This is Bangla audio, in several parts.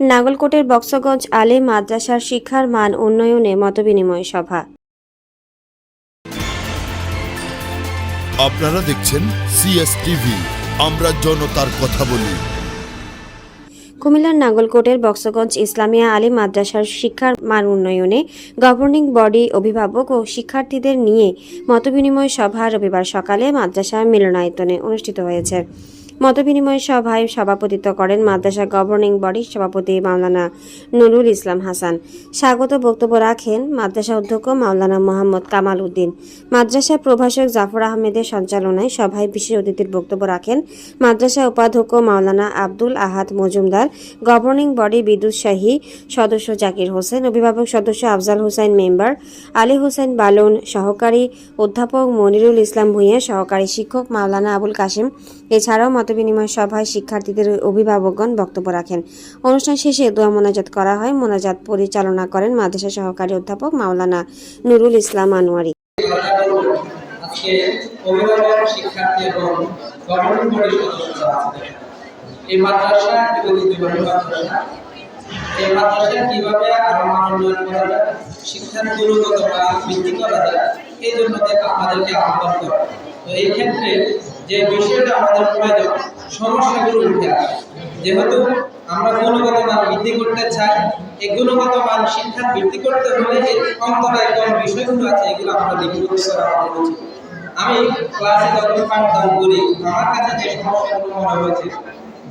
নাগলকোটের বক্সগঞ্জ আলে মাদ্রাসার শিক্ষার মান উন্নয়নে মতবিনিময় সভা। আপনারা দেখছেন সিএস টিভি আমরা জনতার কথা বলি। কুমিল্লার নাগলকোটের বক্সগঞ্জ ইসলামিয়া আলী মাদ্রাসার শিক্ষার মান উন্নয়নে গভর্নিং বডি অভিভাবক ও শিক্ষার্থীদের নিয়ে মতবিনিময় সভা রবিবার সকালে মাদ্রাসা মিলনায়তনে অনুষ্ঠিত হয়েছে। মতবিনিময় সভায় সভাপতিত্ব করেন মাদ্রাসা গভর্নিং বডির সভাপতি মাওলানা নুরুল ইসলাম হাসান। স্বাগত বক্তব্য রাখেন মাদ্রাসা অধ্যক্ষ মাওলানা মোহাম্মদ কামাল উদ্দিন। মাদ্রাসা প্রভাষক জাফর আহমেদের সঞ্চালনায় সভায় বিশেষ অতিথির বক্তব্য রাখেন মাদ্রাসা উপাধ্যক্ষ মাওলানা আব্দুল আহাদ মজুমদার, গভর্নিং বডি বিদ্যুৎ শাহী সদস্য জাকির হোসেন, অভিভাবক সদস্য আফজাল হোসেন মেম্বার, আলী হোসেন বালুন সহকারী অধ্যাপক মনিরুল ইসলাম ভূঁইয়া সহকারী শিক্ষক মাওলানা আবুল কাশিম। এছাড়াও মতবিনিময় সভায় শিক্ষার্থীদের অভিভাবকগণ বক্তব্য রাখেন। অনুষ্ঠান শেষে দোয়া মোনাজাত করা হয়। মোনাজাত পরিচালনা করেন মাদ্রাসা সহকারী অধ্যাপক মাওলানা নুরুল ইসলাম আনোয়ারি। আজকে শিক্ষার্থী আহ্বান করে এই ক্ষেত্রে যে বিষয়টা আমাদের প্রয়োজন, সমস্যাগুলো উঠে আসে যেহেতু আমরা গুণগত মান বৃদ্ধি করতে চাই, এই গুণগত মান শিক্ষা বৃদ্ধি করতে হলে এই অন্তরায় কোন বিষয়গুলো আছে, এগুলো আমরা লিপিবদ্ধ করা আমাদের উচিত আমি ক্লাসে যখন পাঠদান করি আমার কাছে যে সমস্যাগুলো মনে হয়েছে,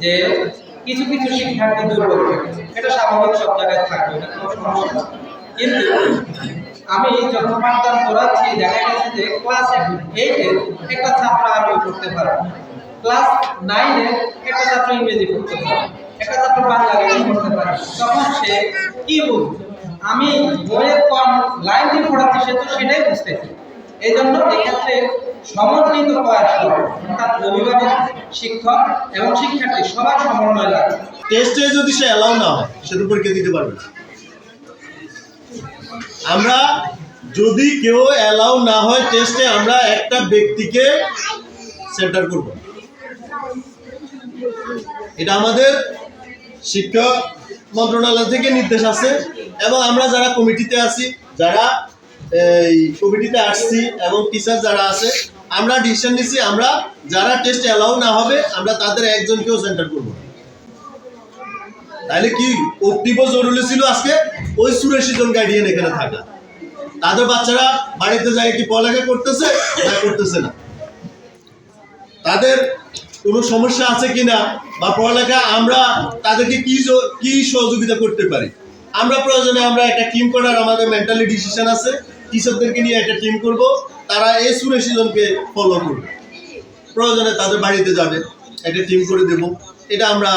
যে কিছু কিছু শিক্ষার্থী দুর্বল এটা স্বাভাবিক সব জায়গায় থাকবে, এটা কোনো সমস্যা কিন্তু আমি যখন পাঠদান করাচ্ছি, দেখা গেছে যে ক্লাস এইটে একটা ছাত্র আরবি পড়তে পারে ক্লাস নাইনে একটা ছাত্র ইংরেজি পড়তে পারে একটা ছাত্র বাংলা পড়তে পারে তখন সে কি বুঝবে আমি বইয়ের কম লাইন দিয়ে পড়াচ্ছি, সে তো সেটাই বুঝতেছি এই জন্য এক্ষেত্রে সমন্বিত প্রয়াস অর্থাৎ অভিভাবক, শিক্ষক এবং শিক্ষার্থী সবার সমন্বয় লাগবে টেস্টে যদি সে অ্যালাউ না হয়, সে তো পরীক্ষা দিতে পারবে না। আমরা যদি কেউ অ্যালাউ না হয় টেস্টে আমরা একটা ব্যক্তিকে সেন্টার করব এটা আমাদের শিক্ষা মন্ত্রণালয় থেকে নির্দেশ আছে এবং আমরা যারা কমিটিতে আছি, যারা এই কমিটিতে আসছি এবং টিচার যারা আছে, আমরা ডিসিশন নিছি, আমরা যারা টেস্ট অ্যালাউ না হবে, আমরা তাদের একজনকেও সেন্টার করব। তাহলে কি অতীব জরুরি ছিল আজকে ওই চুরাশি জন গার্ডিয়ান এখানে থাকা। তাদের বাচ্চারা বাড়িতে যায় কি পড়ালেখা করতেছে না করতেছে না। তাদের কোনো সমস্যা আছে কিনা বা পড়ালেখা আমরা তাদেরকে কি কি সহযোগিতা করতে পারি? আমরা প্রয়োজনে আমরা একটা টিম করার আমাদের মেন্টালি ডিসিশন আছে। টিচারদেরকে নিয়ে একটা টিম করব। তারা এই চুরাশি জনকে ফলো করবে। প্রয়োজনে তাদের বাড়িতে যাবে। একটা টিম করে দেব। এটা আমরা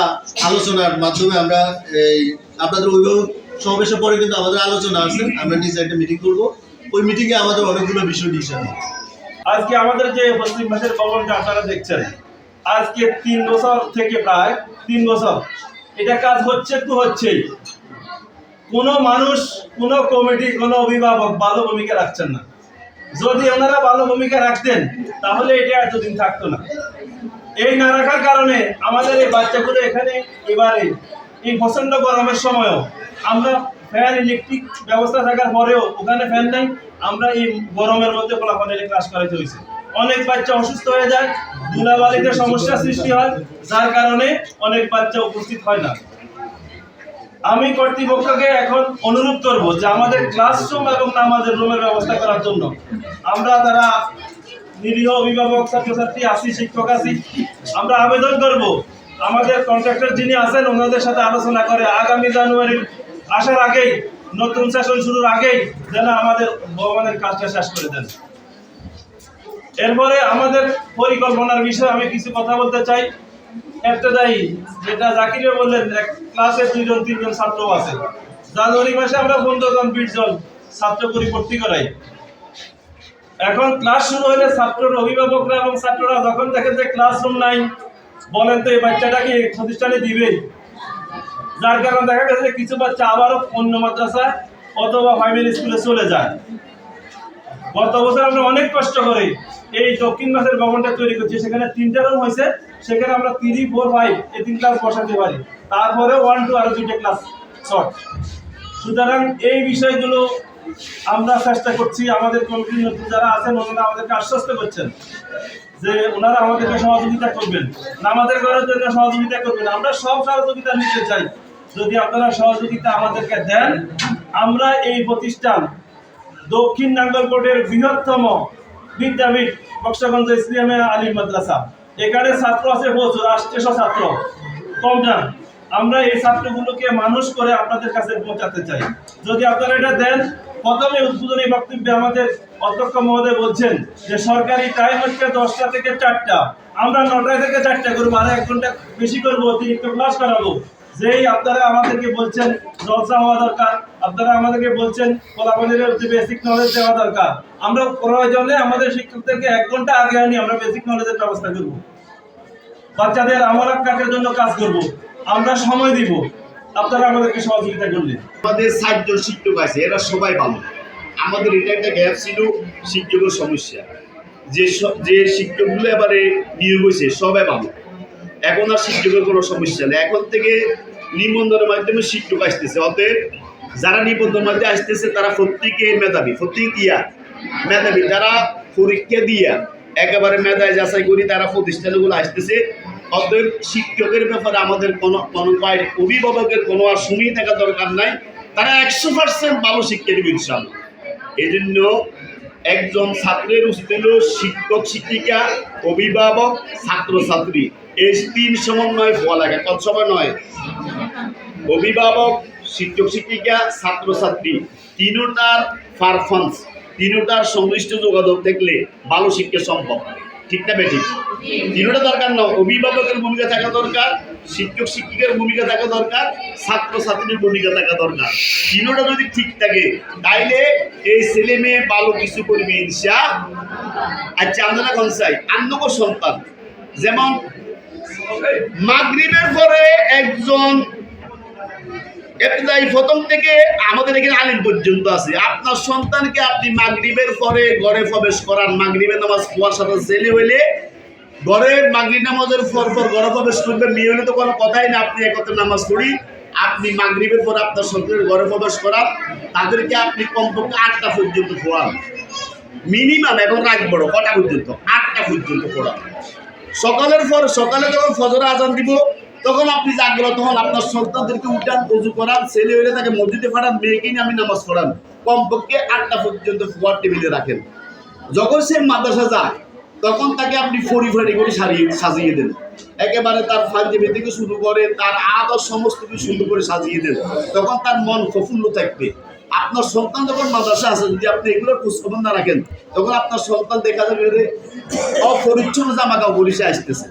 আলোচনার মাধ্যমে আমরা এই আপনাদের অভিভাবক সমাবেশের পরে কিন্তু আমাদের আলোচনা আছে, আমরা নিজে একটা মিটিং করব। ওই মিটিংয়ে আমাদের অনেকগুলো বিষয় ডিসিশন আজকে আমাদের যে পশ্চিম ভাষার ভবনটা আপনারা দেখছেন, আজকে তিন বছর থেকে প্রায় তিন বছর। এটা কাজ হচ্ছে তো হচ্ছেই। কোনো মানুষ, কোনো কমিটি, কোনো অভিভাবক ভালো ভূমিকা রাখছেন না। যদি ওনারা ভালো ভূমিকা রাখতেন, তাহলে এটা এতদিন থাকতো না। এই না রাখার কারণে আমাদের এই বাচ্চাগুলো এখানে এবারে এই প্রচণ্ড গরমের সময়ও আমরা ফ্যান ইলেকট্রিক ব্যবস্থা থাকার পরেও ওখানে ফ্যান নাই, আমরা এই গরমের মধ্যে ফলাফলে ক্লাস করাইতে হয়েছে অনেক বাচ্চা অসুস্থ হয়ে যায়, ধুলাবালিতে সমস্যা সৃষ্টি হয়, যার কারণে অনেক বাচ্চা উপস্থিত হয় না। আমি কর্তৃপক্ষকে এখন অনুরোধ করব যে আমাদের ক্লাসরুম এবং নামাজের রুমের ব্যবস্থা করার জন্য। আমরা তারা নিরীহ অভিভাবক, ছাত্রছাত্রী আছি, শিক্ষক আছি, আমরা আবেদন করব। আমাদের কন্ট্রাক্টর যিনি আছেন, ওনাদের সাথে আলোচনা করে আগামী জানুয়ারির আসার আগেই, নতুন সেশন শুরুর আগেই যেন আমাদের ভগবানের কাজটা শেষ করে দেন। এরপরে আমাদের পরিকল্পনার বিষয়ে আমি কিছু কথা বলতে চাই। একটা দায়ী, যেটা জাকিরে বললেন, এক ক্লাসে দুইজন, তিনজন ছাত্র আছে। জানুয়ারি মাসে আমরা পনেরো জন বিশ জন ছাত্র করি করাই। এখন ক্লাস শুরু হলে ছাত্রর অভিভাবকরা এবং ছাত্ররা যখন দেখেন যে ক্লাসরুম নাই, বলেন তো, এই বাচ্চাটাকে প্রতিষ্ঠানে দিবে যার কারণে দেখা গেছে কিছু বাচ্চা আবারও অন্য মাদ্রাসায় অথবা প্রাইমারি স্কুলে চলে যায়। গত বছর আমরা অনেক কষ্ট করে এই দক্ষিণ মাসের ভবনটা তৈরি করছি। সেখানে তিনটা রুম হয়েছে। সেখানে আমরা থ্রি ফোর ফাইভ এই তিন ক্লাস বসাতে পারি। তারপরে ওয়ান টু আরও দুইটা ক্লাস শর্ট সুতরাং এই বিষয়গুলো আমরা চেষ্টা করছি আমাদের কমিটির নতুন যারা আছেন, ওনারা আমাদেরকে আশ্বস্ত করছেন যে ওনারা আমাদেরকে সহযোগিতা করবেন। নামাজের ঘরের জন্য সহযোগিতা করবেন আমরা সব সহযোগিতা নিতে চাই। যদি আপনারা সহযোগিতা আমাদেরকে দেন, আমরা এই প্রতিষ্ঠান দক্ষিণ নাঙ্গলকোটের বৃহত্তম বিদ্যাপীঠ বক্সগঞ্জ ইসলামিয়া আলী মাদ্রাসা। এখানে ছাত্র আছে প্রচুর আষ্টশো ছাত্র। কম যান আমরা এই ছাত্রগুলোকে মানুষ করে আপনাদের কাছে পৌঁছাতে চাই। যদি আপনারা এটা দেন, প্রথমে উদ্বোধনী বক্তব্যে আমাদের অধ্যক্ষ মহোদয় বলছেন যে সরকারি টাইম হচ্ছে দশটা থেকে চারটা। আমরা নটায় থেকে চারটা করব, আর এক ঘণ্টা বেশি করব, অতিরিক্ত ক্লাস করাবো। যেই আপনারা আমাদেরকে বলছেন, জলসা হওয়া দরকার, আপনারা আমাদেরকে বলছেন ফলাফলের বেসিক নলেজ দেওয়া দরকার। আমরা প্রয়োজনে আমাদের শিক্ষকদেরকে এক ঘণ্টা আগে আনি, আমরা বেসিক নলেজের ব্যবস্থা করব। বাচ্চাদের আমলাক কাজের জন্য কাজ করব। আমরা সময় দিব। আপনারা আমাদেরকে সহযোগিতা করলেন। আমাদের ষাটজন শিক্ষক আছে, এরা সবাই ভালো। আমাদের এটা একটা গ্যাপ ছিল, শিক্ষকের সমস্যা। যে যে শিক্ষকগুলো এবারে নিয়োগ হয়েছে, সবাই ভালো। এখন আর শিক্ষকের কোনো সমস্যা নেই। এখন থেকে নিবন্ধনের মাধ্যমে শিক্ষক আসতেছে। অতএব যারা নিবন্ধনের মাধ্যমে আসতেছে, তারা প্রত্যেকে মেধাবী, প্রত্যেকে দিয়া মেধাবী। তারা পরীক্ষা দিয়া একেবারে মেধায় যাচাই করি, তারা প্রতিষ্ঠানগুলো আসতেছে। অতএব শিক্ষকের ব্যাপারে আমাদের কোনো কোনো অভিভাবকের কোনো আর সময় থাকা দরকার নাই। তারা একশো পার্সেন্ট ভালো শিক্ষা দেবে ইনশাল্লাহ এই জন্য একজন ছাত্রের উচিত হল শিক্ষক, শিক্ষিকা, অভিভাবক, ছাত্রছাত্রী। এই তিন সমন্বয় হওয়া লাগে কত সময় নয়। অভিভাবক, শিক্ষক, শিক্ষিকা, ছাত্রছাত্রী, তিনোটার পারফরমেন্স তিনোটার সংশ্লিষ্ট যোগাযোগ দেখলে ভালো শিক্ষা সম্ভব। ঠিক না বেঠিক তিনোটা দরকার নয় অভিভাবকের ভূমিকা থাকা দরকার, শিক্ষক, শিক্ষিকার ভূমিকা থাকা দরকার, ছাত্রছাত্রীর ভূমিকা থাকা দরকার। তিনোটা যদি ঠিক থাকে, তাইলে এই ছেলে মেয়ে ভালো কিছু করবে ইনশা। আচ্ছা আমরা কোন চাই সন্তান, যেমন মাগরিবের পরে একজন থেকে আমাদের এখানে আলিম পর্যন্ত আছে। আপনার সন্তানকে আপনি মাগরিবের পরে ঘরে প্রবেশ করান। নামাজ সাথে হইলে নামাজের পর পর ঘরে প্রবেশ করবে। মেয়ে হলে তো কোনো কথাই না, আপনি একত্রে নামাজ পড়ি। আপনি আপনার সন্তানের ঘরে প্রবেশ করান। তাদেরকে আপনি কমপক্ষে আটটা পর্যন্ত পড়ান। মিনিমাম এখন রাত বড়, কটা পর্যন্ত? আটটা পর্যন্ত পড়ান। সকালের পর সকালে যখন ফজর আজান দিব, তখন আপনি জাগ্রত হন আপনার সন্তানদেরকে উঠান, উজু করান, ছেলে হলে তাকে মসজিদে পাঠান মেয়েকে নিয়ে আমি নামাজ পড়ান। কমপক্ষে আটটা পর্যন্ত ফুয়ার টেবিলে রাখেন। যখন সে মাদ্রাসা যায়, তখন তাকে আপনি ফড়ি করে সারিয়ে সাজিয়ে দেন। একেবারে তার ফাঞ্জেবি থেকে শুরু করে তার আদর সমস্ত কিছু সুন্দর করে সাজিয়ে দেন। তখন তার মন প্রফুল্ল থাকবে। আপনার সন্তান যখন মাদ্রাসা আছে, যদি আপনি এগুলোর খোঁজখবর না রাখেন, তখন আপনার সন্তান দেখা যাবে যে অপরিচ্ছন্ন জামা কাপড় এসে আসতেছে।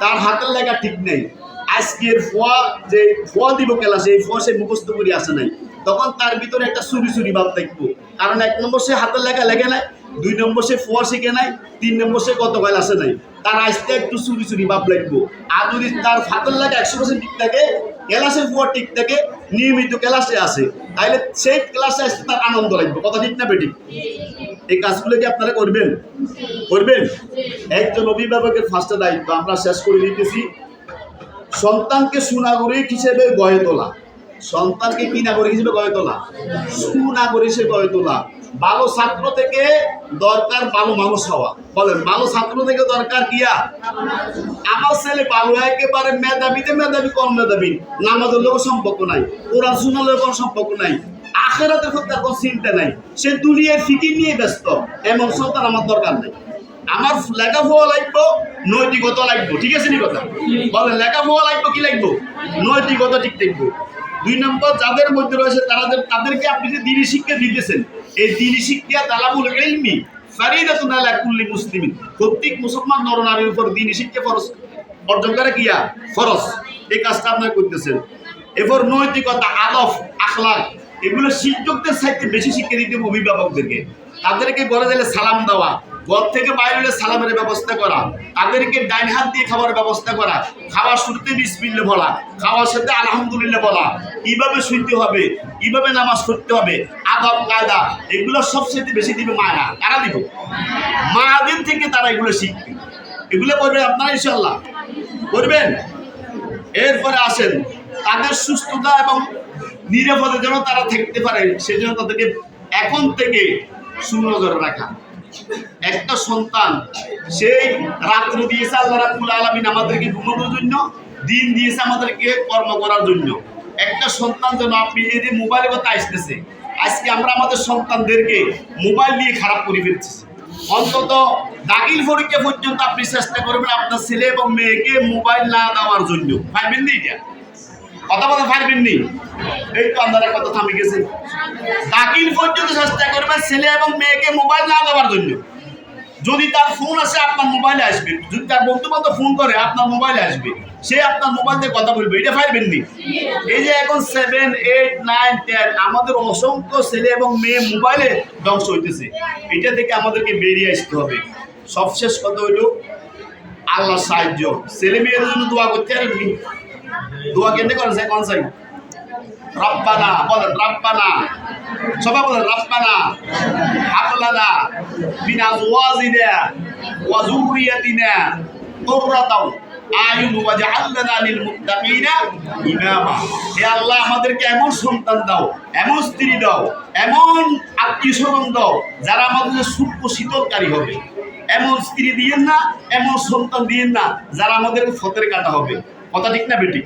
তার হাতের লেখা ঠিক নেই। আজকের ফোয়া যে ফোয়া দিব ক্লাসে সেই ফোয়া সে মুখস্থ করে আসে নাই। তখন তার ভিতরে একটা চুরি চুরি ভাব থাকব। কারণ এক নম্বর সে হাতের লেখা লেখে নাই, দুই নম্বর সে ফোয়া শিখে নাই, তিন নম্বর সে কত কাল আসে নাই। তার আসতে একটু চুরি চুরি ভাব লাগবো। আর যদি তার হাতের লেখা একশো পার্সেন্ট ঠিক থাকে ক্লাসের পর ঠিক থাকে নিয়মিত ক্লাসে আসে। তাইলে সেই ক্লাসে আসতে তার আনন্দ লাগবে। কথা ঠিক না বেটি এই কাজগুলো কি আপনারা করবেন? করবেন? একজন অভিভাবকের ফার্স্টে দায়িত্ব। আমরা শেষ করে দিতেছি। সন্তানকে সুনাগরিক হিসেবে গড়ে তোলা। সন্তানকে কি নাগরিক হিসেবে গড়ে তোলা? সুনাগরিক হিসেবে গড়ে তোলা। ভালো ছাত্র থেকে দরকার ভালো মানুষ হওয়া। বলেন, ভালো ছাত্র থেকে দরকার কিয়া আমার ছেলে ভালো, একেবারে মেধাবীতে মেধাবী কম মেধাবী নামাজের লোক সম্পর্ক নাই, কোরআন শোনালেও কোনো সম্পর্ক নাই। আখেরাতের তার কোনো চিন্তা নাই। সে দুনিয়ার ফিকির নিয়ে ব্যস্ত, এমন সন্তান আমার দরকার নেই। আমার লেখাপড়া লাগবো, নৈতিকতা লাগবো, ঠিক আছে নি কথা? বলেন, লেখাপড়া লাগবো, কি লাগবো? নৈতিকতা ঠিক থাকব দুই নম্বর যাদের মধ্যে রয়েছে তাদের তাদেরকে আপনি যে দিনী শিক্ষা দিতেছেন, এই দিনী শিক্ষা তালাবুল ইলমি ফারিদাতুন আলা কুল্লি মুসলিমিন। প্রত্যেক মুসলমান নরনারীর উপর দিনী শিক্ষা ফরজ। অর্জন করে কিয়া ফরজ। এই কাজটা আপনারা করতেছেন। এরপর নৈতিকতা, আদব, আখলাক, এগুলো শিক্ষকদের সাথে বেশি শিক্ষা দিতে অভিভাবকদেরকে। তাদেরকে বলে দিলে সালাম দেওয়া। ঘর থেকে বাইরে হলে সালামের ব্যবস্থা করা, তাদেরকে ডাইন হাত দিয়ে খাবারের ব্যবস্থা করা খাওয়ার শুরুতে বিসমিল্লা বলা, খাওয়ার সাথে আলহামদুলিল্লাহ বলা কীভাবে শুনতে হবে কীভাবে নামাজ পড়তে হবে, আদব, কায়দা, এগুলো সবচেয়ে বেশি দিবে মায়েরা। কারা দিব? মাদের থেকে তারা এগুলো শিখবে। এগুলো করবে আপনারা ইনশাল্লাহ করবেন? এরপরে আসেন, তাদের সুস্থতা এবং নিরাপদে যেন তারা থাকতে পারে, সেজন্য তাদেরকে এখন থেকে সুনজরে রাখা। একটা সন্তান, সেই রাত্রি দিয়েছে আল্লাহ রাবুল আলমিন আমাদেরকে ঘুমানোর জন্য, দিন দিয়েছে আমাদেরকে কর্ম করার জন্য। একটা সন্তান যেন আপনি এই যে মোবাইলের কথা আসতেছে, আজকে আমরা আমাদের সন্তানদেরকে মোবাইল নিয়ে খারাপ করে ফেলছি। অন্তত দাখিল পরীক্ষা পর্যন্ত আপনি চেষ্টা করবেন আপনার ছেলে এবং মেয়েকে মোবাইল না দেওয়ার জন্য। পারবেন না এটা? কথা বলতে পারবেন নি এই তো আপনারা কথা থামে গেছে। দাখিল পর্যন্ত চেষ্টা করবেন ছেলে এবং মেয়েকে মোবাইল না দেওয়ার জন্য। যদি তার ফোন আসে, আপনার মোবাইলে আসবে। যদি তার বন্ধু বান্ধব ফোন করে, আপনার মোবাইলে আসবে। সে আপনার মোবাইল দিয়ে কথা বলবে, এটা পারবেন নি এই যে এখন সেভেন এইট নাইন টেন আমাদের অসংখ্য ছেলে এবং মেয়ে মোবাইলে ধ্বংস হইতেছে। এটা থেকে আমাদেরকে বেরিয়ে আসতে হবে। সবশেষ কথা হইল আল্লাহ সাহায্য। ছেলে মেয়েদের জন্য দোয়া করতে পারেননি? দোয়া কেন করেন কোন সাই রব্বানা, বলেন, রব্বানা। সবাই বলেন, রব্বানা। হাবলানা মিন আজওয়াজিনা ওয়া যুররিয়াতিনা কুররাতাও আয়ুন ওয়াজআলনা লিল মুত্তাকিনা ইমামা। হে আল্লাহ, আমাদেরকে এমন সন্তান দাও, এমন স্ত্রী দাও, এমন আত্মীয় স্বজন দাও, যারা আমাদের সূক্ষ্ম শীতলকারী হবে। এমন স্ত্রী দিয়েন না, এমন সন্তান দিয়েন না, যারা আমাদের ফতের কাটা হবে। কথা ঠিক না বেটি?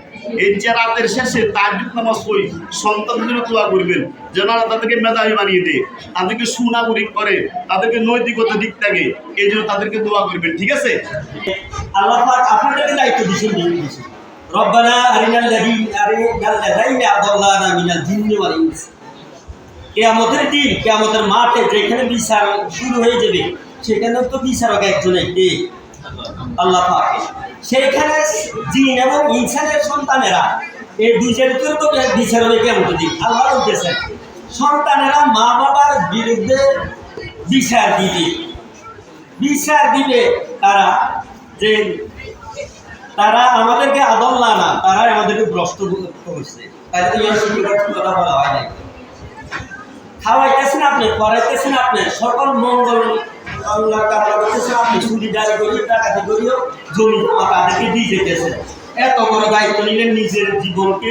এই যে রাতের শেষে তাজুদ নামাজ পড়ি, সন্তানদের দোয়া করবেন, যেন তাদেরকে মেধাবী বানিয়ে দেয়। তাদেরকে সুনাগরিক করে, তাদেরকে নৈতিকতা দিক থাকে, এই জন্য তাদেরকে দোয়া করবেন, ঠিক আছে? আল্লাহ আপনাদেরকে দায়িত্ব দিয়েছেন রব্বানা আরিনাল লাযী আরিনাল লাযাইনা আদাল্লানা মিনাল জিন্নি ওয়াল ইনস। কিয়ামতের দিন, কিয়ামতের মাঠে যেখানে বিচার শুরু হয়ে যাবে সেখানে তো বিচারক একজন একটি। আল্লাহ পাক। সেইখানে জিন এবং ইনসানের সন্তানেরা, এই দুইজনের তো বিচার হবে কেমন দিন আল্লাহ সন্তানেরা মা বাবার বিরুদ্ধে বিচার দিবে। বিচার দিবে তারা, যে তারা আমাদেরকে আদল না না তারা আমাদেরকে ভ্রষ্ট করছে। তাই কথা বলা হয় নাই। খাওয়াইতেছেন আপনি, পড়াইতেছেন আপনি, সকল মঙ্গল আল্লাহ করতেছেন আপনি চুরি দাঁড়ি করিও টাকাতি করিও দিয়ে যেতেছেন এত বড় দায়িত্ব নিলেন নিজের জীবনকে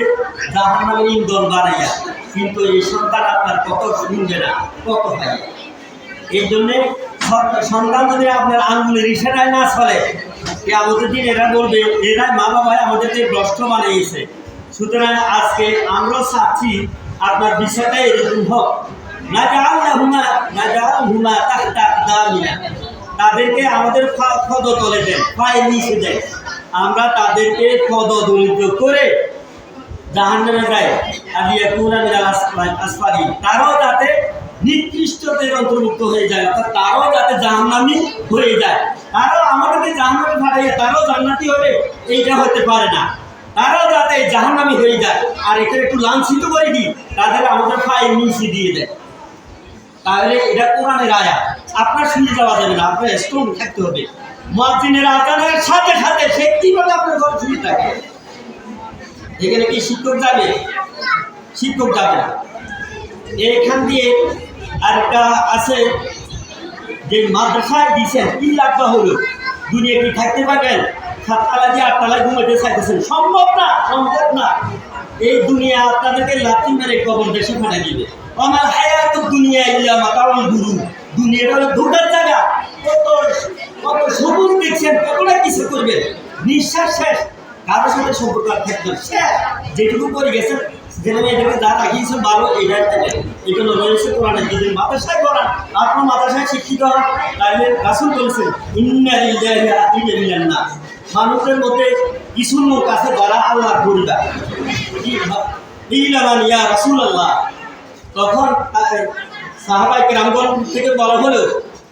জাহান নামে ইন্ধন বানাইয়া কিন্তু এই সন্তান আপনার কত শুনবে না। কত পাইয়া এই জন্যে সন্তান- যদি আপনার আঙ্গুলের ইশারায় না চলে এ আমাদের দিন এরা বলবে এরা মা বাবা আমাদেরকে ভ্রষ্ট বানিয়েছে সুতরাং আজকে আমরাও চাচ্ছি আপনার বিষয়টা এরকম হোক। না যাও হুমা না যাও হুমা তাহতা দামিনা তাদেরকে আমাদের পদ তলে দেন পায়ে নিচে দেয় আমরা তাদেরকে পদ দলিত করে জাহান্নামে যায় আলিয়া কুনা মিনাল তারাও যাতে নিকৃষ্টদের অন্তর্ভুক্ত হয়ে যায়, অর্থাৎ তারাও যাতে জাহান্নামি হয়ে যায়। তারাও আমাদেরকে জাহান্নামে ফাটাইয়া তারাও জান্নাতি হবে, এইটা হতে পারে না। তারাও যাতে জাহান্নামি হয়ে যায়। আর এখানে একটু লাঞ্ছিত করে দিই তাদের আমাদের পায়ে নিচে দিয়ে দেয়। তাহলে এটা কোরআনের আয়া। আপনার শুনে যাওয়া যাবে না, আপনার স্ট্রং থাকতে হবে। মার্জিনের আজানের সাথে সাথে সে কীভাবে আপনার ঘর শুনে থাকে? এখানে কি শিক্ষক যাবে? শিক্ষক যাবে না। এখান দিয়ে আরেকটা আছে যে মাদ্রাসায় দিয়েছেন লাখ টাকা হলো? দুনিয়া কি থাকতে পারবেন? সাততলা দিয়ে আটতলায় ঘুমাতে চাইতেছেন। সম্ভব না সম্ভব না। এই দুনিয়া আপনাদেরকে লাথি মেরে কবর দেশে ফাটা দিবে। আমার হায়াত দুনিয়া ইল্লা মাতাউল গুরু। দুনিয়াটা হলো ধোকার জায়গা। কত কত সবুজ দেখছেন কতটা কিছু করবেন। নিঃশ্বাস শেষ। কারোর সাথে সম্পর্ক আর থাকবে শেষ। যেটুকু করে গেছেন যেখানে এটাকে যা রাখিয়েছেন ভালো থাকবে। এই রয়েছে কোরআনে যদি মাদ্রাসায় করান আপনার মাদ্রাসায় শিক্ষিত হন। তাহলে রাসুল বলেছেন, ইন্না ওয়া ইন্না মানুষের মধ্যে কিছু লোক আছে যারা আল্লাহ করিবা ইলামান ইয়া রাসূলুল্লাহ। তখন সাহাবাই কেরামগণ থেকে বলা হলো,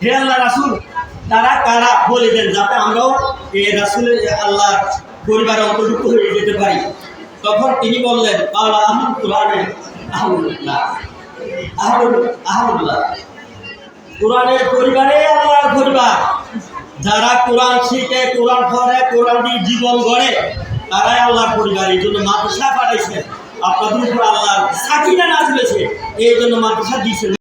হে আল্লাহ রাসূল, তারা কারা বলে দেন যাতে আমরাও এই রাসূলের আল্লাহ পরিবারে অন্তর্ভুক্ত হয়ে যেতে পারি। তখন তিনি বললেন আল্লাহ আহমদুল্লাহ আহমদ আহমদুল্লাহ। কোরআনের পরিবারে আল্লাহর পরিবার। যারা কোরআন শিখে, কোরআন পড়ে, কোরআন দিয়ে জীবন গড়ে, তারাই আল্লাহর পরিবার। এই জন্য মাদ্রাসা পাঠাইছে। আপনাদের উপর আল্লাহর সাকিনা নাজ এই জন্য মাদ্রাসা দিয়েছেন